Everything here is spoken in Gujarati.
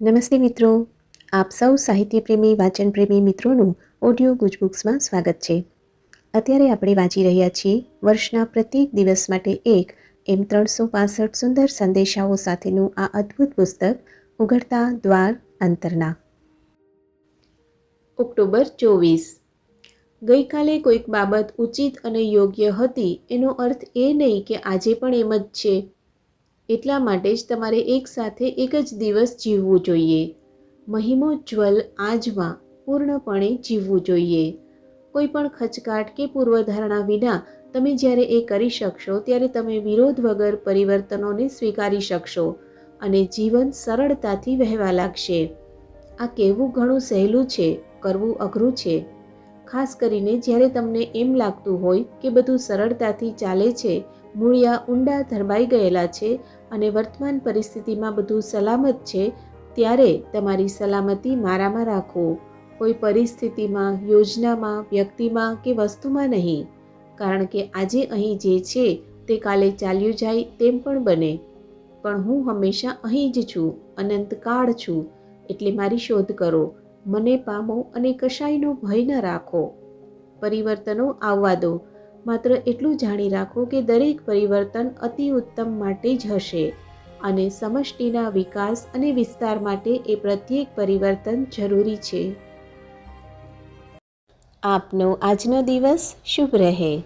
નમસ્તે મિત્રો. આપ સૌ સાહિત્યપ્રેમી, વાચનપ્રેમી મિત્રોનું ઓડિયો ગુજબુક્સમાં સ્વાગત છે. અત્યારે આપણે વાંચી રહ્યા છીએ વર્ષના પ્રત્યેક દિવસ માટે એક એમ ત્રણસો પાસઠ સુંદર સંદેશાઓ સાથેનું આ અદ્ભુત પુસ્તક, ઉઘડતા દ્વાર અંતરના. ઓક્ટોબર ચોવીસ. ગઈકાલે કોઈક બાબત ઉચિત અને યોગ્ય હતી, એનો અર્થ એ નહીં કે આજે પણ એમ જ છે. એટલા માટે જ તમારે એકસાથે એક જ દિવસ જીવવું જોઈએ. મહિમોજ્જવલ આજમાં પૂર્ણપણે જીવવું જોઈએ. કોઈ પણ ખચકાટ કે પૂર્વધારણા વિના તમે જ્યારે એ કરી શકશો, ત્યારે તમે વિરોધ વગર પરિવર્તનોને સ્વીકારી શકશો અને જીવન સરળતાથી વહેવા લાગશે. આ કહેવું ઘણું સહેલું છે, કરવું અઘરું છે. ખાસ કરીને જ્યારે તમને એમ લાગતું હોય કે બધું સરળતાથી ચાલે છે, મૂળિયા ઊંડા ધરબાઈ ગયેલા છે અને વર્તમાન પરિસ્થિતિમાં બધું સલામત છે, ત્યારે તમારી સલામતી મારામાં રાખો. કોઈ પરિસ્થિતિમાં, યોજનામાં, વ્યક્તિમાં કે વસ્તુમાં નહીં. કારણ કે આજે અહીં જે છે તે કાલે ચાલ્યું જાય તેમ પણ બને. પણ હું હંમેશા અહીં જ છું, અનંતકાળ છું, એટલે મારી શોધ કરો. મને પામો અને કશાયનો ભય ન રાખો. પરિવર્તનો આવવા દો. માત્ર એટલું જાણી રાખો કે દરેક પરિવર્તન અતિ ઉત્તમ માટે જ હશે અને સમષ્ટિના વિકાસ અને વિસ્તાર માટે એ પ્રત્યેક પરિવર્તન જરૂરી છે. આપનો આજનો દિવસ શુભ રહે.